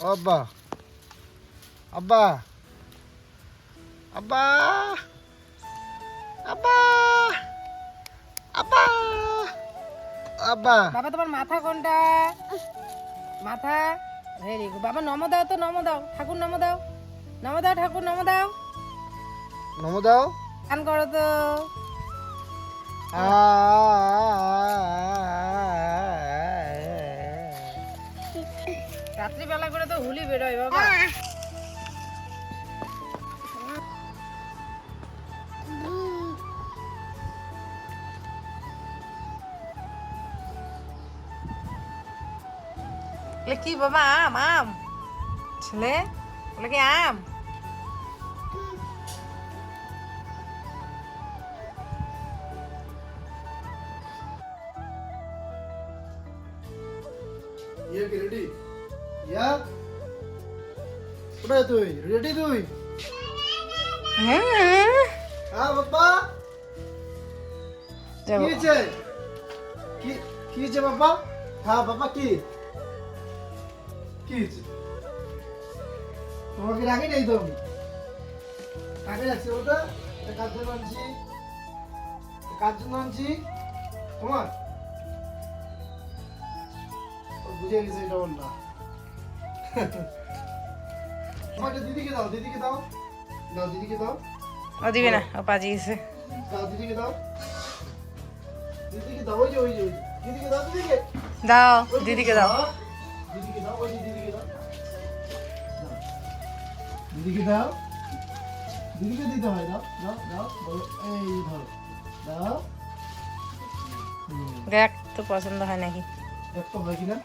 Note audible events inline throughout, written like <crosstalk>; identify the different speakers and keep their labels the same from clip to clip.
Speaker 1: আব্বা। আব্বা। আব্বা। আব্বা। আব্বা। আব্বা।
Speaker 2: বাবা তোমার মাথা কোনটা? মাথা? ভেরি গুড বাবা নম দাও তো নম দাও। ঠাকুর নম দাও। নম দাও ঠাকুর নম দাও।
Speaker 1: নম দাও।
Speaker 2: গান করো তো। রাত্রিবেলা বেরোয় বাবা। কি বাবা আম আম? ছেলে? বলে কি আম?
Speaker 1: কি? কি তোমাকে রাখি নেই তো আমি? কাকে রাখছি এটা কার জন্য আনছি? কার জন্য আনছি? তোমার? বুঝে গেছে এটা না। তোমার এটা দিদিকে দাও দিদিকে দাও। দাও দিদিকে দাও।
Speaker 2: ও দিবে না ও পাজিয়েছে
Speaker 1: দাও দিদিকে দাও। দিদিকে দাও ওই যে ওই যে। দিদিকে দাও দিদিকে।
Speaker 2: দাও দিদিকে দাও।
Speaker 1: দিদিকে দাও। দিদিকে দিতে হয় দাও দাও দাও বলো এই ধরো দাও।
Speaker 2: দেখ তো পছন্দ হয় নাকি?
Speaker 1: দেখতো হয় কিনা।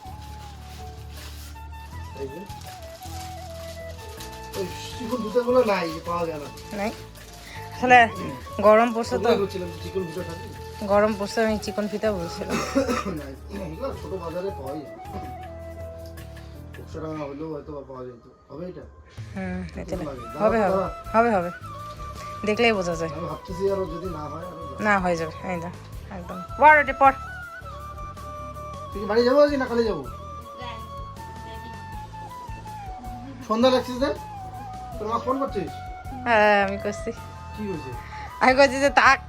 Speaker 1: এই যে। ওই চিকন জুতাগুলো নাই পাওয়া না।
Speaker 2: নাই? আসলে গরম পড়ছে তো
Speaker 1: চিকন জুতা থাকে
Speaker 2: গরম পড়ছে আমি চিকন ফিতা বলছিলাম।
Speaker 1: ছোট বাজারে পাওয়া যায় হবে।
Speaker 2: হবে হবে। দেখলেই বোঝা যায়।
Speaker 1: না হয় যাব।
Speaker 2: এই দা একদম। পড় এটা পড়
Speaker 1: তুই কি বাড়ি যাব কি না কালে যাব সন্ধ্যা লাগছিস দেখ তোর মা ফোন করছিস
Speaker 2: হ্যাঁ আমি করছি।
Speaker 1: কি হয়েছে?
Speaker 2: আমি করছি যে তাক।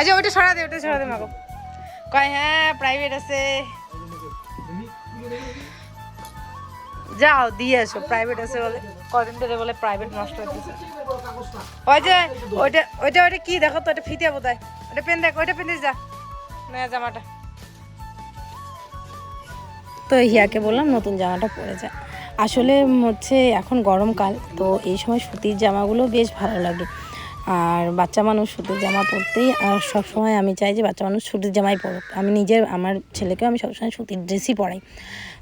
Speaker 2: আচ্ছা ওটা সরা দে ওটা সরা দে মাগো। কয় হ্যাঁ প্রাইভেট আছে। যাও, দিয়ে এসো প্রাইভেট আছে বলে। কদিন ধরে বলে প্রাইভেট নষ্ট হচ্ছে ওই যে, ওইটা ওইটা ওইটা কি? দেখো তো ওটা ফিতিয়া বোধ হয় ওটা পেন দেখ, ওইটা পেন যা। নয়া জামাটা। তো হিয়াকে বললাম, নতুন জামাটা পরে যা। আসলে হচ্ছে, এখন গরমকাল, তো এই সময় সুতির জামাগুলো বেশ ভালো লাগে। আর বাচ্চা মানুষ সুতির জামা পরতেই আর সবসময় আমি চাই যে বাচ্চা মানুষ সুতির জামাই পরুক। আমি নিজের আমার ছেলেকেও আমি সবসময় সুতির ড্রেসই পরাই।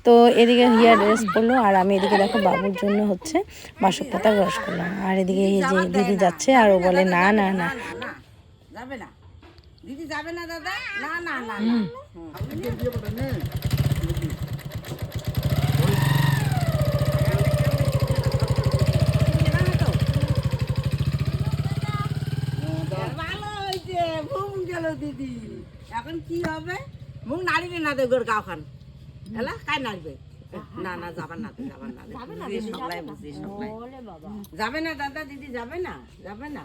Speaker 2: তো এদিকে হিয়া ড্রেস পরলো আর আমি এদিকে দেখো বাবুর জন্য হচ্ছে বাসক পাতার রস করলাম। আর এদিকে এই যে দিদি যাচ্ছে আর ও বলে না না না।
Speaker 3: যাবে না। দিদি যাবে না দাদা? না না না ভালো হয়েছে ঘুম গেল দিদি এখন কি হবে? মুখ নাড়িবে না দেখবে গাও খান এলা কাই নাড়বে? না না যাবার না যাবার না বুঝি যাবে না দাদা দিদি যাবে না যাবে না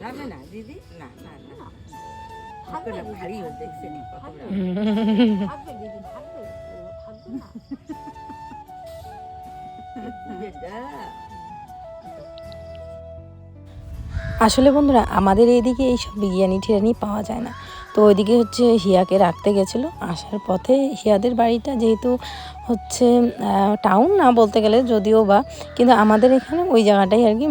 Speaker 3: যাবে না দিদি না না না। ভারী হয়ে দেখছে নি।
Speaker 2: আসলে বন্ধুরা, আমাদের এইদিকে এইসব বিরিয়ানি টিরিয়ানি পাওয়া যায় না। তো ওইদিকে হচ্ছে হিয়াকে রাখতে গেছিল। আসার পথে হিয়াদের বাড়িটা যেহেতু হচ্ছে টাউন না বলতে গেলে যদিও বা, কিন্তু আমাদের এখানে ওই জায়গাটাই আর কি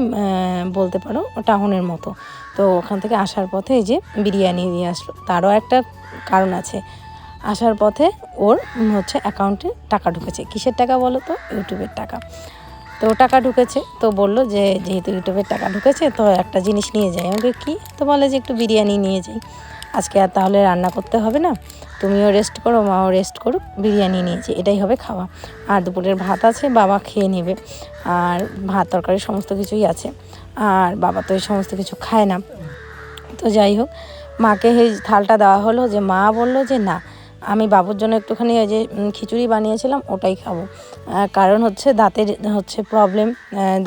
Speaker 2: বলতে পারো টাউনের মতো। তো ওখান থেকে আসার পথে এই যে বিরিয়ানি নিয়ে আসলো। তারও একটা কারণ আছে। আসার পথে ওর হচ্ছে অ্যাকাউন্টে টাকা ঢুকেছে। কিসের টাকা বলো তো? ইউটিউবের টাকা। তো টাকা ঢুকেছে, তো বলল যে যেহেতু ইউটিউবের টাকা ঢুকেছে, তো একটা জিনিস নিয়ে যাই। আমাকে কি? তো বলে যে, একটু বিরিয়ানি নিয়ে যাই। আজকে আর তাহলে রান্না করতে হবে না। তুমিও রেস্ট করো, মাও রেস্ট করো বিরিয়ানি নিয়েছি এটাই হবে খাওয়া। আর দুপুরের ভাত আছে, বাবা খেয়ে নেবে। আর ভাত তরকারি সমস্ত কিছুই আছে। আর বাবা তো এই সমস্ত কিছু খায় না। তো যাই হোক, মাকে এই থালটা দেওয়া হলো যে, মা বলল যে, না আমি বাবুর জন্য একটুখানি ওই যে খিচুড়ি বানিয়েছিলাম, ওটাই খাব। কারণ হচ্ছে দাঁতের হচ্ছে প্রবলেম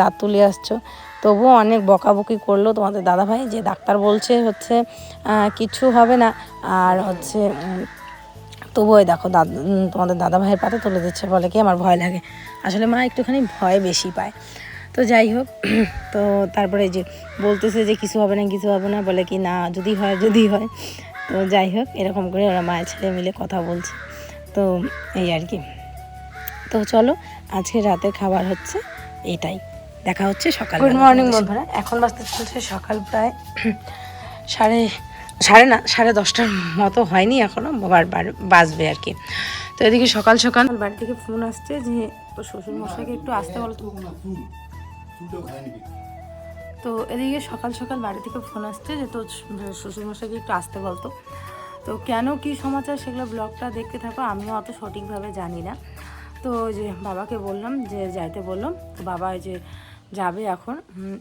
Speaker 2: দাঁত তুলে আসছো। তবুও অনেক বকাবকি করল তোমাদের দাদাভাই, যে ডাক্তার বলছে হচ্ছে কিছু হবে না। আর হচ্ছে তবুও দেখো দাদ তোমাদের দাদা ভাইয়ের পাতে তুলে দিচ্ছে, বলে কি আমার ভয় লাগে। আসলে মা একটুখানি ভয় বেশি পায়। তো যাই হোক, <clears throat> তো তারপরে যে বলতেছে যে কিছু হবে না, কিছু হবে না, বলে কি না, যদি হয় যদি হয়। তো যাই হোক এরকম করে ওরা মায়ের ছেলে মিলে কথা বলছে। তো এই আর কি। তো চলো আজকে রাতের খাবার হচ্ছে এটাই। দেখা হচ্ছে সকাল গুড মর্নিং বন্ধুরা। এখন বাজতে চলছে সকাল প্রায় সাড়ে সাড়ে না সাড়ে দশটার মতো হয়নি এখনও বাজবে আর কি। তো এদিকে সকাল সকাল বাড়ি থেকে ফোন আসছে যে তোর শ্বশুর মশাইকে একটু আসতে বলো তো এদিকে সকাল সকাল বাড়ি থেকে ফোন আসছে যে তোর শ্বশুরমশাইকে একটু আসতে বলতো। তো কেন, কি সমাচার সেগুলো ব্লগটা দেখতে থাকো, আমিও অত সঠিকভাবে জানি না। তো যে বাবাকে বললাম যে যাইতে বললাম তো বাবা যে যাবে এখন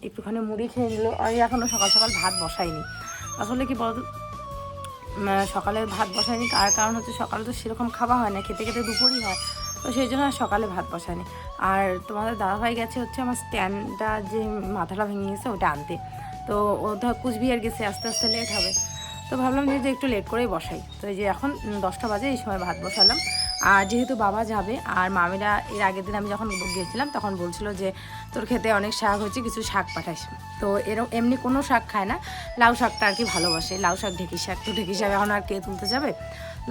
Speaker 2: একটুখানি মুড়ি খেয়ে নিল। আর এখনও সকাল সকাল ভাত বসাইনি আসলে কি বলতো সকালে ভাত বসায়নি আর কারণ হচ্ছে সকালে তো সেরকম খাওয়া হয় না, খেতে খেতে দুপুরই হয়। তো সেই জন্য আর সকালে ভাত বসায়নি। আর তোমাদের দাদাভাই গেছে হচ্ছে আমার স্ট্যান্ডটা যে মাথাটা ভেঙে গেছে ওটা আনতে। তো ও ধর কুচবিহার গেছে, আস্তে আস্তে লেট হবে। তো ভাবলাম যে একটু লেট করেই বসাই। তো এই যে এখন দশটা বাজে, এই সময় ভাত বসালাম। আর যেহেতু বাবা যাবে, আর মামিরা এর আগের দিন আমি যখন গিয়েছিলাম, তখন বলছিল যে তোর খেতে অনেক শাক হচ্ছে কিছু শাক পাঠাইস তো এরকম এমনি কোনো শাক খায় না। লাউ শাকটা আর কি ভালোবাসে। লাউ শাক, ঢেঁকি শাক। তো ঢেঁকি শাক এখন আর কে তুলতে যাবে?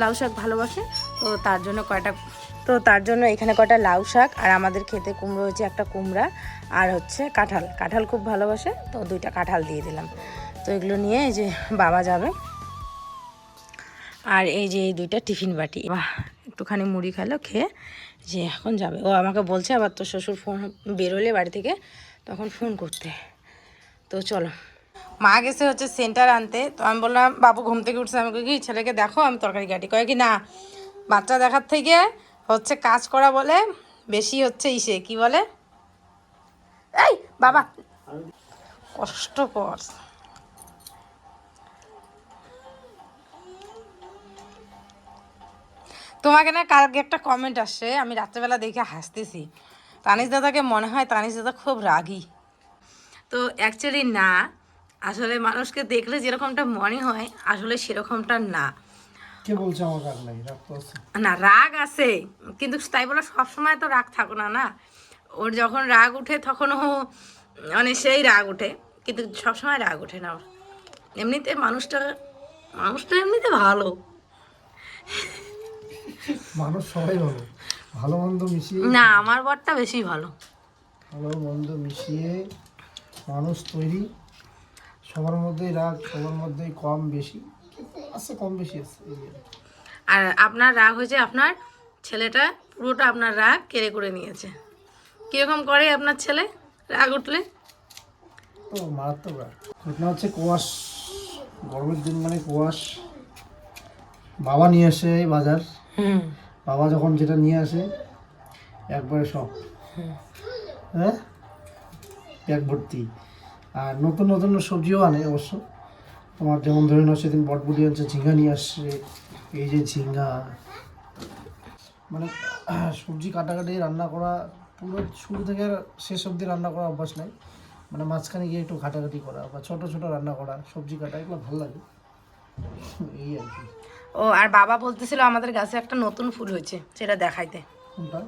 Speaker 2: লাউ শাক ভালোবাসে। তো তার জন্য কয়টা তো তার জন্য এখানে কয়টা লাউ শাক আর আমাদের খেতে কুমড়ো হচ্ছে একটা কুমড়া আর হচ্ছে কাঁঠাল। কাঁঠাল খুব ভালোবাসে, তো দুইটা কাঁঠাল দিয়ে দিলাম। তো এগুলো নিয়ে এই যে বাবা যাবে। আর এই যে এই দুইটা টিফিন বাটি। বাহ, একটুখানি মুড়ি খেলো, খেয়ে যে এখন যাবে। ও আমাকে বলছে আবার তোর শ্বশুর ফোন বেরোলে বাড়ি থেকে, তখন ফোন করতে। তো চলো। মা গেছে হচ্ছে সেন্টার আনতে। তো আমি বললাম, বাবু ঘুম থেকে উঠছে আমাকে কি? ছেলেকে দেখো, আমি তরকারি কাটি। কয়ে কি, না। বাচ্চা দেখার থেকে হচ্ছে কাজ করা বলে, বেশি হচ্ছে ইসে, কি বলে? এই, বাবা! কষ্টকর তোমাকে না কালকে একটা কমেন্ট আসছে আমি রাত্রেবেলা দেখে হাসতেছি। তানিশ দাদাকে মনে হয় তানিশ দাদা খুব রাগী। তো অ্যাকচুয়ালি না, আসলে মানুষকে দেখলে যেরকমটা মনে হয়, আসলে সেরকমটা না।
Speaker 1: কে বলছে আমার রাগ নাই? রাগ তো আছে।
Speaker 2: না রাগ আছে কিন্তু তাই বলে সবসময় তো রাগ থাকো না না? ওর যখন রাগ উঠে তখন ও মানে সেই রাগ উঠে কিন্তু সবসময় রাগ ওঠে না ওর। এমনিতে মানুষটা মানুষটা এমনিতে ভালো।
Speaker 1: মানুষ সবাই ভালো। ভালো মন্দ মিশিয়ে
Speaker 2: না আমার বরটা বেশি ভালো।
Speaker 1: ভালো মন্দ মিশিয়ে মানুষ তৈরি। সবার মধ্যেই রাগ সবার মধ্যেই কম বেশি। আছে কম বেশি আছে আর
Speaker 2: আপনার রাগ হয়েছে আপনার ছেলেটা পুরোটা আপনার রাগ কেড়ে করে নিয়েছে। কীরকম করে আপনার ছেলে রাগ উঠলে?
Speaker 1: তো মারাত্মক রাগ। ঘটনা হচ্ছে কুয়াশ গরমের দিন মানে কুয়াশ। বাবা নিয়ে আসে বাজার। বাবা যখন যেটা নিয়ে আসে একবারে সব। হ্যাঁ? এক ভর্তি। আর নতুন নতুন সবজিও আনে অবশ্য। তোমার যেমন ধরে নাও সেদিন বটবুটি আনছে ঝিঙ্গা নিয়ে আসছে। এই যে ঝিঙ্গা। মানে সবজি কাটাকাটি রান্না করা পুরো শুরু থেকে শেষ অবধি রান্না করা অভ্যাস নাই। মানে মাঝখানে গিয়ে একটু ঘাটাঘাটি করা বা ছোট ছোট রান্না করা সবজি কাটা এগুলো ভালো লাগে। এই আর কি।
Speaker 2: ও আর বাবা বলতেছিল আমাদের গাছে একটা নতুন ফুল হয়েছে সেটা দেখাইতে।
Speaker 1: কোনটা?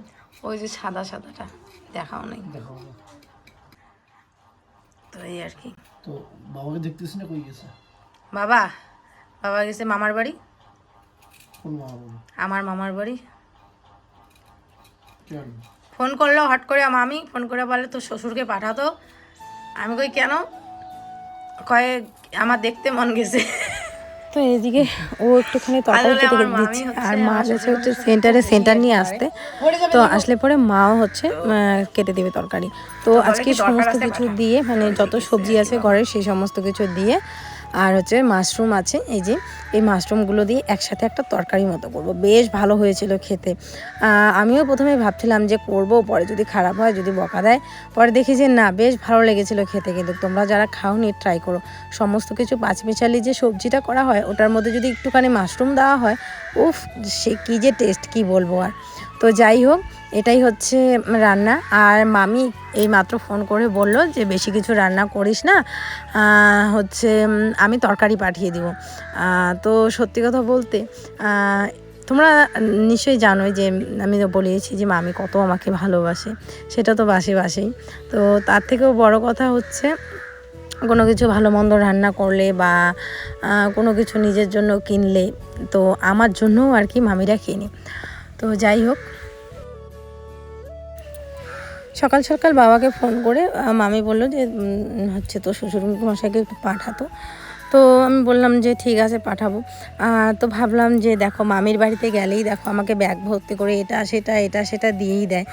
Speaker 2: ওই যে সাদা সাদাটা দেখাও নাই।
Speaker 1: দেখাও
Speaker 2: তো এই আর কি।
Speaker 1: তো বাবাকে দেখতেছি না কই গেছে?
Speaker 2: বাবা বাবা গেছে মামার বাড়ি? আমার মামার বাড়ি। ফোন করল হট করে মামি ফোন করে বলে তোর শ্বশুরকে পাঠাতো? আমি কই কেন? কয়ে আমার দেখতে মন গেছে। তো এদিকে ও একটুখানি তরকারি কেটে কেটে দিচ্ছে। আর মা গেছে হচ্ছে সেন্টারে সেন্টার নিয়ে আসতে। তো আসলে পরে মাও হচ্ছে কেটে দেবে তরকারি। তো আজকে সমস্ত কিছু দিয়ে মানে যত সবজি আছে ঘরে সেই সমস্ত কিছু দিয়ে আর হচ্ছে মাশরুম আছে, এই যে, এই মাশরুমগুলো দিয়ে একসাথে একটা তরকারি মতো করব। বেশ ভালো হয়েছিল খেতে। আমিও প্রথমে ভাবছিলাম যে করব, পরে যদি খারাপ হয়, যদি বকা দেয়, পরে দেখি যে না, বেশ ভালো লেগেছিল খেতে কিন্তু। তোমরা যারা খাওনি ট্রাই করো। সমস্ত কিছু পাঁচমিশালি যে সবজিটা করা হয়, ওটার মধ্যে যদি একটুখানি মাশরুম দেওয়া হয়, উফ, সে কী যে টেস্ট কি বলব আর। তো যাই হোক এটাই হচ্ছে রান্না। আর মামি এই মাত্র ফোন করে বলল যে, বেশি কিছু রান্না করিস না হচ্ছে আমি তরকারি পাঠিয়ে দিব। তো সত্যি কথা বলতে তোমরা নিশ্চয়ই জানোই যে, আমি তো বলেছি যে, মামি কত আমাকে ভালোবাসে, সেটা তো বাসে বাসেই। তো তার থেকেও বড় কথা হচ্ছে, কোনো কিছু ভালো মন্দ রান্না করলে বা কোনো কিছু নিজের জন্য কিনলে, তো আমার জন্যও আর কি মামিরা কিনে। তো যাই হোক সকাল সকাল বাবাকে ফোন করে মামি বলল যে হচ্ছে তো শ্বশুর মশাইকে একটু পাঠাতো। তো আমি বললাম যে, ঠিক আছে, পাঠাবো। তো ভাবলাম যে, দেখো, মামির বাড়িতে গেলেই দেখো, আমাকে ব্যাগ ভর্তি করে এটা, সেটা এটা, সেটা দিয়েই দেয়।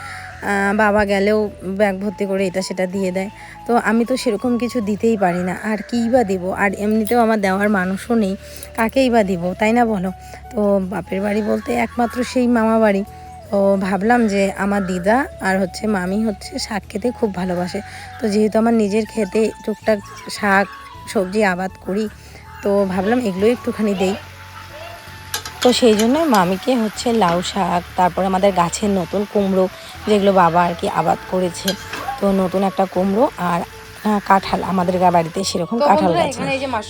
Speaker 2: বাবা গেলেও ব্যাগ ভর্তি করে এটা, সেটা দিয়ে দেয়। তো আমি তো সেরকম কিছু দিতেই পারি না, আর কীই বা দিব? আর এমনিতেও আমার দেওয়ার মানুষও নেই, কাকেই বা দিব, তাই না বলো? তো বাপের বাড়ি বলতে একমাত্র সেই মামা বাড়ি তো ভাবলাম যে আমার দিদা আর হচ্ছে মামি হচ্ছে শাক খেতে খুব ভালোবাসে। তো যেহেতু আমার নিজের খেতে টুকটাক শাক সবজি আবাদ করি তো ভাবলাম এগুলো একটুখানি দেই। তো সেই জন্য মামিকে হচ্ছে লাউ শাক তারপর আমাদের গাছের নতুন কুমড়ো যেগুলো বাবা আর কি আবাদ করেছে। তো নতুন একটা কুমড়ো আর কাঁঠাল আমাদের বাড়িতে সেরকম কাঁঠাল গাছ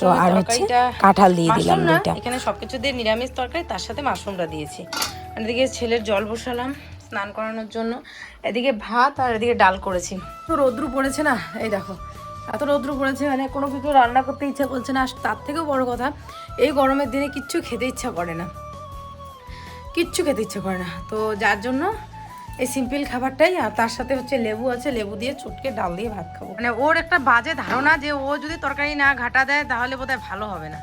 Speaker 2: তো আর হচ্ছে কাঁঠাল দিয়ে দিলাম দুইটা।
Speaker 4: এখানে সবকিছু দিয়ে নিরামিষ তরকারি তার সাথে মাশরুমটা দিয়েছি। এদিকে ছেলের জল বসালাম, স্নান করানোর জন্য। এদিকে ভাত আর এদিকে ডাল করেছি। তো রৌদ্রু পড়েছে না? এই দেখো, এত রৌদ্রু পড়েছে মানে কোনো কিছু রান্না করতে ইচ্ছা করছে না। আর তার থেকেও বড় কথা, এই গরমের দিনে কিচ্ছু খেতে ইচ্ছা করে না। কিচ্ছু খেতে ইচ্ছা করে না। তো যার জন্য এই সিম্পল খাবারটাই, আর তার সাথে হচ্ছে লেবু আছে, লেবু দিয়ে চটকে ডাল দিয়ে ভাত খাব। মানে ওর একটা বাজে ধারণা যে ও যদি তরকারি না ঘাটা দেয়, তাহলে বোধহয় ভালো হবে না।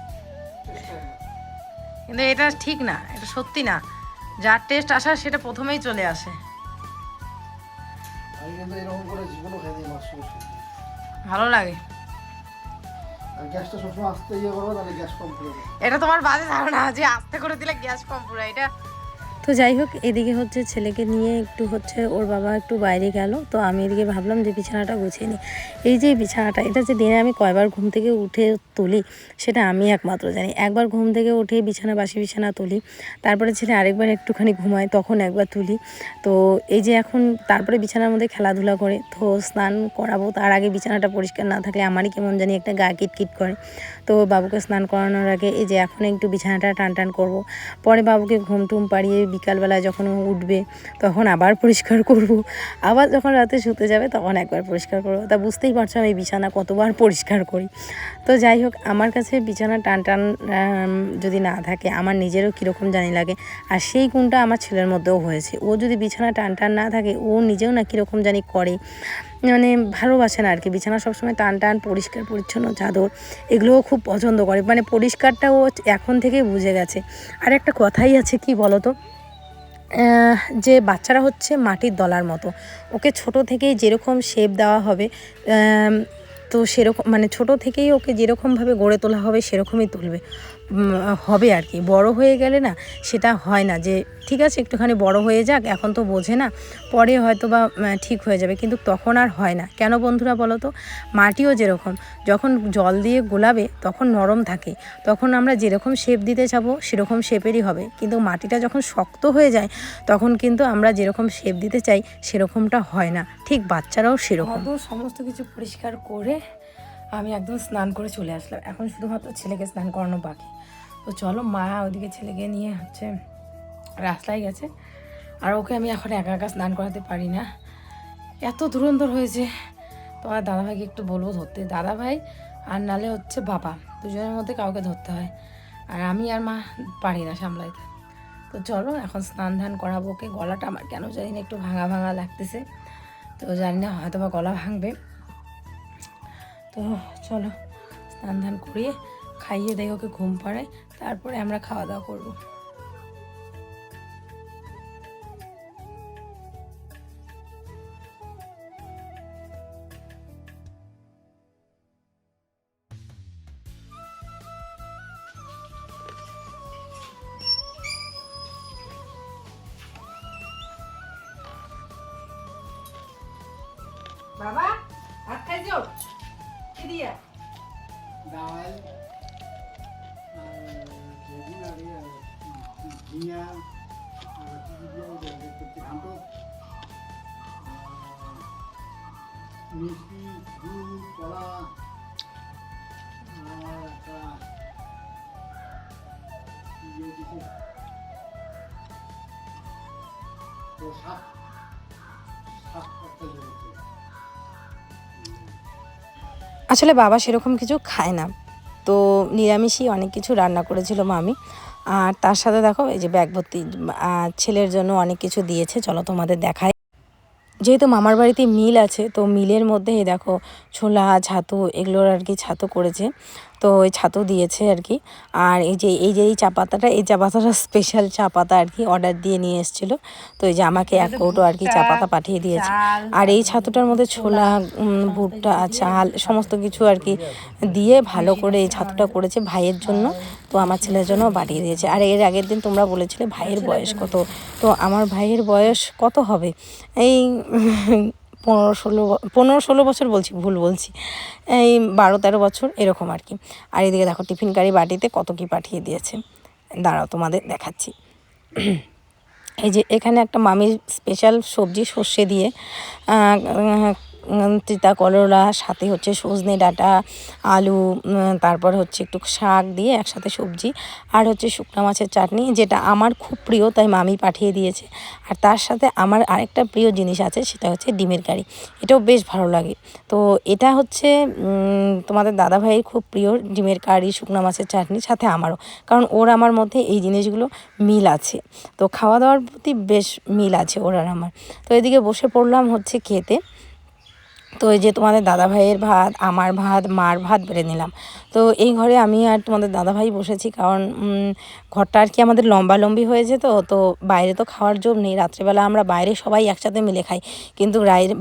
Speaker 4: কিন্তু এটা ঠিক না, এটা সত্যি না। যার টেস্ট আসার সেটা প্রথমেই চলে আসে।
Speaker 1: আমি কিন্তু এরকম করে জীবনও খাইনি মাশরুম
Speaker 4: ভালো লাগে।
Speaker 1: আর গ্যাসটা সবসময় আস্তে ইয়ে করব তাহলে গ্যাস কম করে
Speaker 4: এটা তোমার বাজে ধারণা যে আস্তে করে দিলে গ্যাস কম পুরো এটা
Speaker 2: তো যাই হোক, এদিকে হচ্ছে ছেলেকে নিয়ে একটু হচ্ছে ওর বাবা একটু বাইরে গেল। তো আমি এদিকে ভাবলাম যে বিছানাটা গুছিয়ে নিই এই যে বিছানাটা, এটা যে দিনে আমি কয়বার ঘুম থেকে উঠে তুলি, সেটা আমি একমাত্র জানি। একবার ঘুম থেকে উঠে বিছানা বাসি বিছানা তুলি, তারপরে ছেলে আরেকবার একটুখানি ঘুমায়, তখন একবার তুলি। তো এই যে এখন তারপরে বিছানার মধ্যে খেলাধুলা করে, তো স্নান করাবো, তার আগে বিছানাটা পরিষ্কার না থাকলে আমারই কেমন জানি একটা গা কিটকিট করে। তো বাবুকে স্নান করানোর আগে এই যে এখন একটু বিছানাটা টান টান করব। পরে বাবুকে ঘুম টুম পাড়িয়ে বিকালবেলায় যখন উঠবে তখন আবার পরিষ্কার করব। আবার যখন রাতে শুতে যাবে তখন একবার পরিষ্কার করব। তা বুঝতেই পারছ আমি বিছানা কতবার পরিষ্কার করি। তো যাই হোক আমার কাছে বিছানা টান টান যদি না থাকে আমার নিজেরও কীরকম জানি লাগে। আর সেই গুণটা আমার ছেলের মধ্যেও হয়েছে। ও যদি বিছানা টান টান না থাকে ও নিজেও না কীরকম জানি করে। মানে ভালোবাসে না আর কি বিছানা সবসময় টান টান পরিষ্কার পরিচ্ছন্ন চাদর এগুলোও খুব পছন্দ করে। মানে পরিষ্কারটা ও এখন থেকেই বুঝে গেছে। আর একটা কথাই আছে কি বলো তো আহ, যে বাচ্চারা হচ্ছে মাটির দলার মতো। ওকে ছোট থেকেই যেরকম শেপ দেওয়া হবে তো সেরকম মানে ছোট থেকেই ওকে যেরকমভাবে গড়ে তোলা হবে, সেরকমই তুলবে। হবে আর কি। বড় হয়ে গেলে না সেটা হয় না যে ঠিক আছে, একটুখানি বড় হয়ে যাক, এখন তো বোঝে না, পরে হয়তো বা ঠিক হয়ে যাবে। কিন্তু তখন আর হয় না। কেন বন্ধুরা বলো তো? মাটিও যেরকম, যখন জল দিয়ে গোলাবে তখন নরম থাকে। তখন আমরা যেরকম শেপ দিতে যাব, সেরকম শেপেরই হবে। কিন্তু মাটিটা যখন শক্ত হয়ে যায়, তখন কিন্তু আমরা যেরকম শেপ দিতে চাই, সেরকমটা হয় না। ঠিক বাচ্চারাও সেরকম।
Speaker 4: সমস্ত কিছু পরিষ্কার করে আমি একদম স্নান করে চলে আসলাম। এখন শুধুমাত্র ছেলেকে স্নান করানো বাকি। তো চলো মা ওদিকে ছেলেকে নিয়ে হচ্ছে রাস্তায় গেছে। আর ওকে আমি এখন একা একা স্নান করাতে পারি না। এত ধুরন্ধর হয়েছে। তোমার দাদাভাইকে একটু বলব ধরতে। দাদাভাই আর নালে হচ্ছে বাবা। দুজনের মধ্যে কাউকে ধরতে হয়। আর আমি আর মা পারি না সামলাইতে। তো চলো এখন স্নান ধান করাবো ওকে। গলাটা আমার কেন জানি না একটু ভাঙা ভাঙা লাগতেছে। তো জানি না, হয়তো বা গলা ভাঙবে। তো চলো স্নান ধান করিয়ে খাইয়ে দেয় ওকে ঘুম পাড়ায়। তারপরে আমরা খাওয়া দাওয়া করব।
Speaker 1: বাবা ভাত খাইছো? কি দিয়া? ডাল। ইয়ে ইয়ে
Speaker 2: আসলে বাবা সেরকম কিছু খায় না। তো নিরামিষই অনেক কিছু রান্না করেছিল মামি। আর তার সাথে দেখো, এই যে ব্যাগ ভর্তি ছেলের জন্য অনেক কিছু দিয়েছে। চলো তোমাদের দেখায় যেহেতু মামার বাড়িতে মিল আছে, তো মিলের মধ্যে দেখো ছোলা, ছাতু, এগুলোর আর কি ছাতু করেছে। তো ওই ছাতু দিয়েছে আর কি আর এই যে এই যে এই চা পাতাটা এই চা পাতাটা স্পেশাল চা পাতা আর কি অর্ডার দিয়ে নিয়ে এসেছিল। তো এই যে আমাকে এক কৌটো আর কি চা পাতা পাঠিয়ে দিয়েছে। আর এই ছাতুটার মধ্যে ছোলা ভুট্টা চাল সমস্ত কিছু আর কি দিয়ে ভালো করে এই ছাতুটা করেছে ভাইয়ের জন্য। তো আমার ছেলের জন্য পাঠিয়ে দিয়েছে। আর এর আগের দিন তোমরা বলেছিলে ভাইয়ের বয়স কত। তো আমার ভাইয়ের বয়স কত হবে? এই পনেরো ষোলো পনেরো ষোলো বছর বলছি, ভুল বলছি। এই বারো তেরো বছর এরকম আর কি। আর এদিকে দেখো, টিফিন কারি বাটিতে কত কি পাঠিয়ে দিয়েছে। দাঁড়াও, তোমাদের দেখাচ্ছি। এই যে এখানে একটা মামির স্পেশাল সবজি সর্ষে দিয়ে তিতা করলা, সাথে হচ্ছে সজনে ডাঁটা, আলু তারপর হচ্ছে একটু শাক দিয়ে একসাথে সবজি, আর হচ্ছে শুকনো মাছের চাটনি, যেটা আমার খুব প্রিয়, তাই মামি পাঠিয়ে দিয়েছে। আর তার সাথে আমার আরেকটা প্রিয় জিনিস আছে, সেটা হচ্ছে ডিমের কারি। এটাও বেশ ভালো লাগে। তো এটা হচ্ছে তোমাদের দাদা ভাইয়ের খুব প্রিয় ডিমের কারি, শুকনো মাছের চাটনি, সাথে আমারও। কারণ ওর আমার মধ্যে এই জিনিসগুলো মিল আছে। তো খাওয়া দাওয়ার প্রতি বেশ মিল আছে ওর আর আমার। তো এদিকে বসে পড়লাম হচ্ছে খেতে। তো এই যে তোমাদের দাদা ভাইয়ের ভাত, আমার ভাত, মার ভাত বেড়ে নিলাম। তো এই ঘরে আমি আর তোমাদের দাদা ভাই বসেছি কারণ ঘরটা আর কি আমাদের লম্বা লম্বি হয়েছে তো তো বাইরে তো খাওয়ার জোর নেই। রাত্রেবেলা আমরা বাইরে সবাই একসাথে মিলে খাই। কিন্তু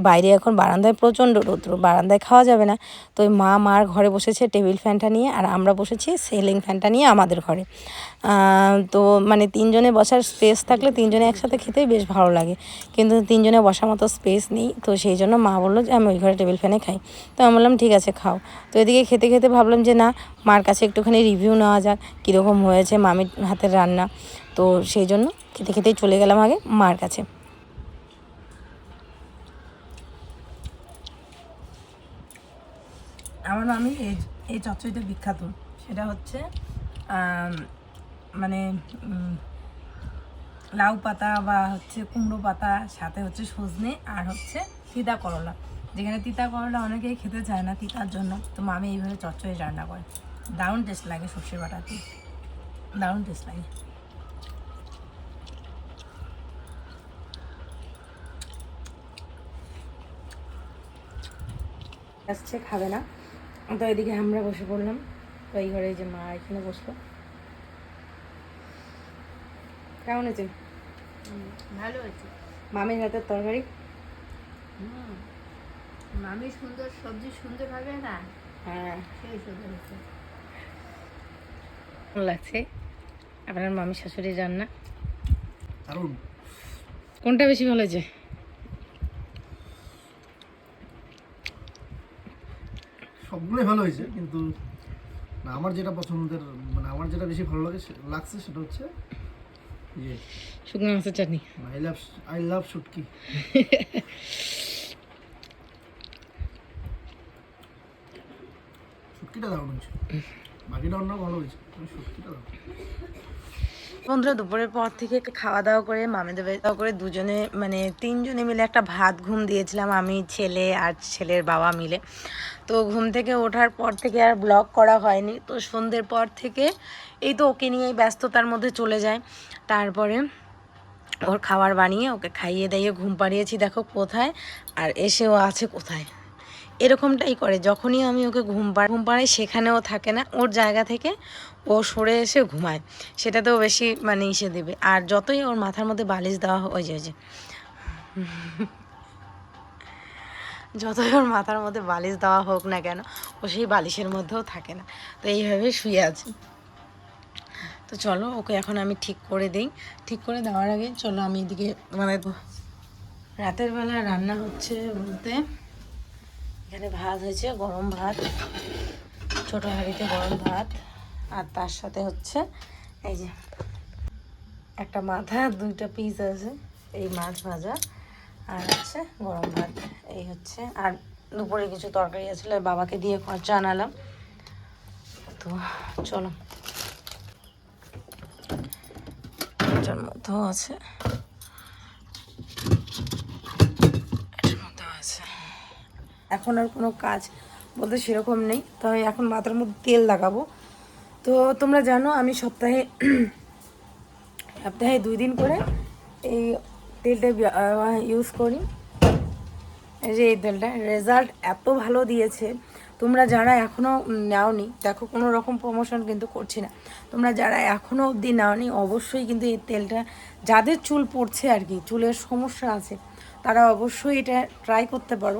Speaker 2: বাইরে এখন বারান্দায় প্রচণ্ড রৌদ্র, বারান্দায় খাওয়া যাবে না। তো মা, মার ঘরে বসেছে টেবিল ফ্যানটা নিয়ে, আর আমরা বসেছি সেলিং ফ্যানটা নিয়ে আমাদের ঘরে। তো মানে তিনজনে বসার স্পেস থাকলে তিনজনে একসাথে খেতেই বেশ ভালো লাগে। কিন্তু তিনজনে বসার মতো স্পেস নেই, তো সেই জন্য মা বলল যে আমি ওই ঘরে টেবিল ফ্যানে খাই। তো আমি বললাম, ঠিক আছে, খাও। তো এদিকে খেতে খেতে ভাবলাম যে না, মার কাছে একটুখানি রিভিউ নেওয়া যাক, কীরকম হয়েছে মামির হাতের রান্না। তো সেই জন্য খেতে খেতেই চলে গেলাম আগে মার কাছে। আমার মামি এই এই চচ্চড়িটা বিখ্যাত। সেটা হচ্ছে মানে লাউ পাতা বা হচ্ছে কুমড়ো পাতা, সাথে হচ্ছে সজনে আর হচ্ছে তিতা করলা। যেখানে তিতা করলা অনেকেই খেতে চায় না তিতার জন্য। তো মামি এইভাবে চচ্চড়ি রান্না করে। দারুণ টেস্ট লাগে সর্ষে বাটাতে দারুণ টেস্ট লাগে। আসছে, খাবে না। তো এদিকে আমরা বসে পড়লাম। তো এই ঘরে যে মা এখানে বসল। কেমন হয়েছে?
Speaker 3: ভালো হয়েছে।
Speaker 2: মামির হাতের তরকারি?
Speaker 3: মামি সুন্দর সবজি সুন্দর হবে না?
Speaker 2: হ্যাঁ।
Speaker 3: সেই সুন্দর হয়েছে।
Speaker 2: ভালো লাগছে। আপনার মামি শাশুড়ি রান্না?
Speaker 1: দারুণ।
Speaker 2: কোনটা বেশি ভালো হয়েছে?
Speaker 1: সবগুলোই ভালো হয়েছে কিন্তু আমার যেটা পছন্দের মানে আমার যেটা বেশি ভালো লাগে লাগছে সেটা হচ্ছে
Speaker 2: শুকনো মাছের চাটনি
Speaker 1: আই লাভ আই লাভ শুটকি শুটকিটা দারুণ হয়েছে। বাকিটা অন্য ভালো হয়েছে। শুটকিটা দারুণ
Speaker 2: বন্ধুরা দুপুরের পর থেকে একটু খাওয়া দাওয়া করে মামিদের বাড়ি দাওয়া করে দুজনে মানে তিনজনে মিলে একটা ভাত ঘুম দিয়েছিলাম আমি ছেলে আর ছেলের বাবা মিলে। তো ঘুম থেকে ওঠার পর থেকে আর ব্লগ করা হয়নি। তো সন্ধ্যের পর থেকে এই তো ওকে নিয়েই ব্যস্ততার মধ্যে চলে যায়। তারপরে ওর খাবার বানিয়ে ওকে খাইয়ে দাইয়ে ঘুম পাড়িয়েছি দেখো কোথায়, আর এসেও আছে কোথায়। এরকমটাই করে, যখনই আমি ওকে ঘুম পা, ঘুম পাড়াই সেখানেও থাকে না, ওর জায়গা থেকে ও সরে এসে ঘুমায়। সেটাতেও বেশি মানে ইসে দেবে। আর যতই ওর মাথার মধ্যে বালিশ দেওয়া হয় ওই যে ওই যে। যতই ওর মাথার মধ্যে বালিশ দেওয়া হোক না কেন, ও সেই বালিশের মধ্যেও থাকে না। তো এইভাবে শুয়ে আছে। তো চলো, ওকে এখন আমি ঠিক করে দিই। ঠিক করে দেওয়ার আগে চলো আমি এদিকে মানে রাতের বেলা রান্না হচ্ছে বলতে এখানে ভাত হয়েছে, গরম ভাত, ছোটো হাঁড়িতে গরম ভাত, আর তার সাথে হচ্ছে এই যে একটা মাথা, দুইটা পিস আছে, এই মাছ ভাজা, আর হচ্ছে গরম ভাত। এই হচ্ছে। আর দুপুরে কিছু তরকারি আছিল বাবাকে দিয়ে খরচা আনালাম। তো চলো। এটার আছে। এখন আর কোনো কাজ বলতে সেরকম নেই। তো আমি এখন মাথার মধ্যে তেল লাগাবো। তো তোমরা জানো, আমি সপ্তাহে সপ্তাহে দুই দিন করে এই তেলটা ইউজ করি। এই যে এই তেলটা রেজাল্ট এত ভালো দিয়েছে, তোমরা যারা এখনও নাওনি, দেখো কোনো রকম প্রমোশন কিন্তু করছি না। তোমরা যারা এখনও অবধি নাওনি, অবশ্যই কিন্তু এই তেলটা, যাদের চুল পড়ছে আর কি, চুলের সমস্যা আছে, তারা অবশ্যই এটা ট্রাই করতে পারো।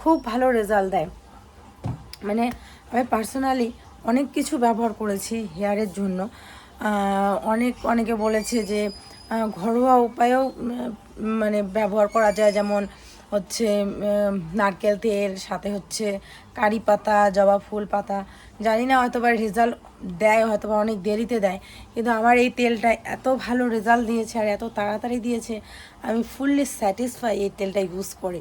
Speaker 2: খুব ভালো রেজাল্ট দেয়। মানে আমি পার্সোনালি অনেক কিছু ব্যবহার করেছি হেয়ারের জন্য। অনেক, অনেকে বলেছে যে ঘরোয়া উপায়েও মানে ব্যবহার করা যায়, যেমন হচ্ছে নারকেল তেল, সাথে হচ্ছে কারি পাতা, জবা ফুল পাতা। জানি না হয়তো বা রেজাল্ট দেয় হয়তো বা অনেক দেরিতে দেয়, কিন্তু আমার এই তেলটা এত ভালো রেজাল্ট দিয়েছে আর এত তাড়াতাড়ি দিয়েছে, আমি ফুললি স্যাটিসফাই এই তেলটা ইউজ করে।